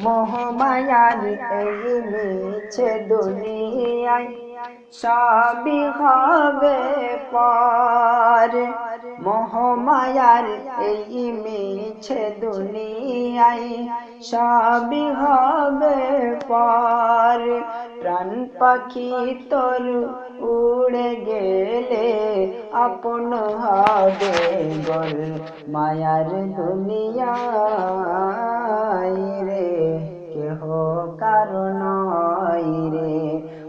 মোহমায়ার এই মিছে দুনিয়ায়, সবই হবে পর। মোহমায়ার এই মিছে দুনিয়ায়, সবই হবে পর। প্রাণ পাখি তোর উড়ে গেলে আপন হবে গল মায়ার দুনিয়ায়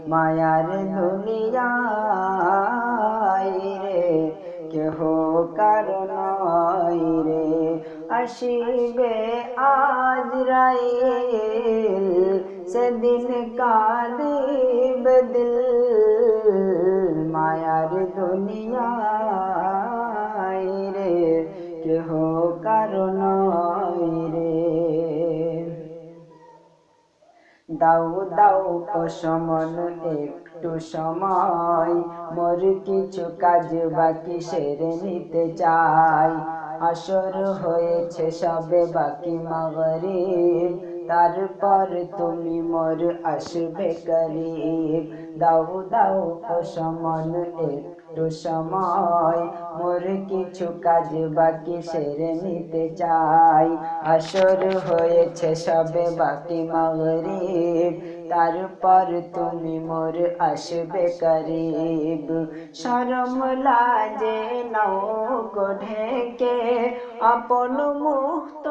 মায়ার দুনিয়ায় রে, কেহ কারণ রে। আসিবে আজ রাইল, সেদিন কাঁদিবে দিল। মায়ার দুনিয়ায় রে, কেহ কারণ রে। দাও দাও সমন একটু সময়। মোর কিছু কাজ বাকি সেরে নিতে চাই। আসর হয়েছে, সবে বাকি মাগরিব। তারপর তুমি মোর আসবে করিব। দাও দাও অসমন একটু সময়। মোর কিছু কাজ বাকি সেরে নিতে চাই। আসর হয়েছে, সবে বাকি মাগরিব। তারপর তুমি মোর আসবে করিব। শরম লাজে নাও গো ঢেকে, আপন তোমার